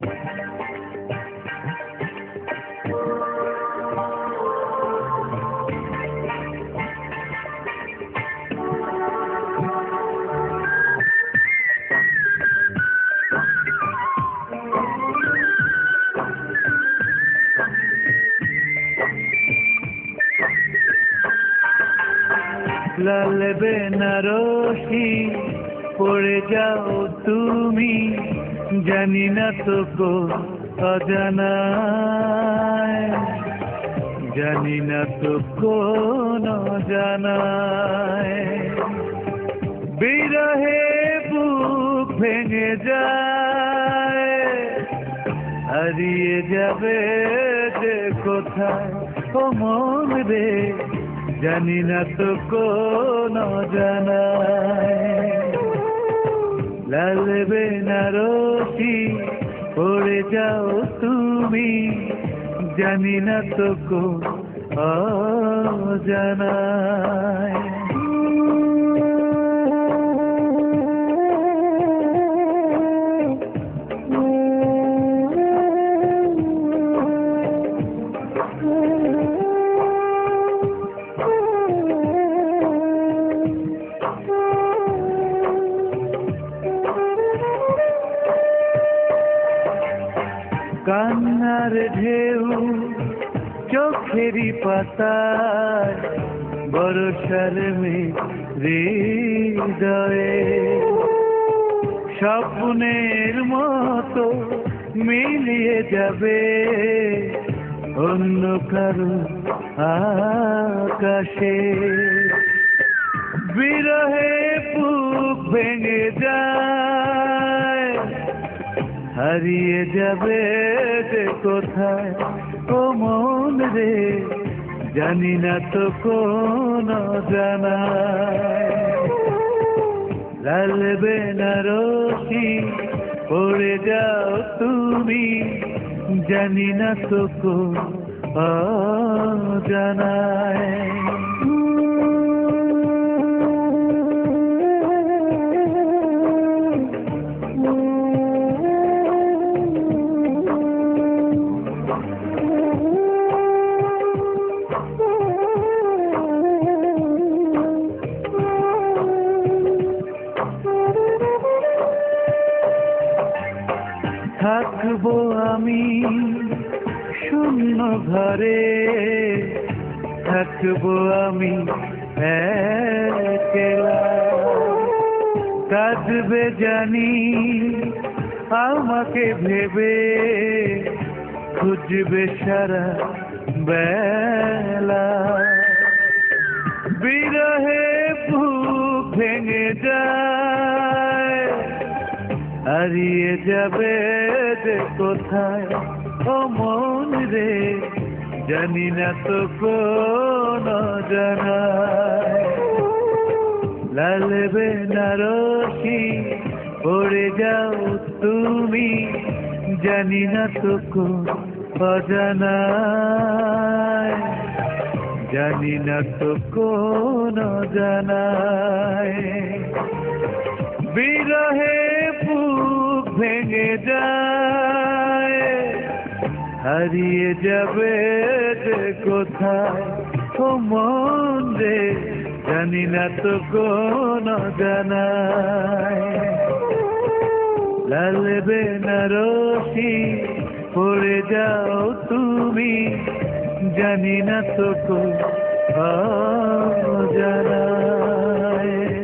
লাল বেনারসি পড়ে যাও তুমি। জানি না তো কো অজানায় জানি না তো কোন জানায় বিরহে বুক ভেঙে যায়। হারিয়ে যাবে যে কোথায়? ও মন রে, জানি না তো কোন জানায় লাল বেনারসি পড়ে যাও তুমি জানি না তো কো জানায় কান্নার ঢেউ, চোখেরই পাতায় বরসার হৃদয়ে। স্বপ্নের মতো মিলিয়ে যাবে অন্য কারও আকাশে। বিরহে বুক ভেঙে যায় হারিয়ে যাবে কোথায়? ও মন রে, জানি না তো কোন জানায় লাল বেনারসি পড়ে যাও তুমি, জানি না তো কো জানায় থাকব আমি শূন্য ঘরে। থাকব আমি একলা। কাঁদবে জানি আমাকে ভেবে, খুঁজবে সারা বেলা। বিরহে বুক ভেঙে যায়। হারিয়ে যাবে যে কোথায়? ও মন রে, জানি না তো কোন জানায় লাল বেনারসি পড়ে যাও তুমি, জানি না তো কোন অজানায়। জানি না তো কোন জানায় বিরহে ভেঙে যায়। হারিয়ে যাবে যে কোথায়? মন রে, জানি না তো কোন জানায় লাল বেনারসি পড়ে যাও তুমি, জানি না তো কোন জানায়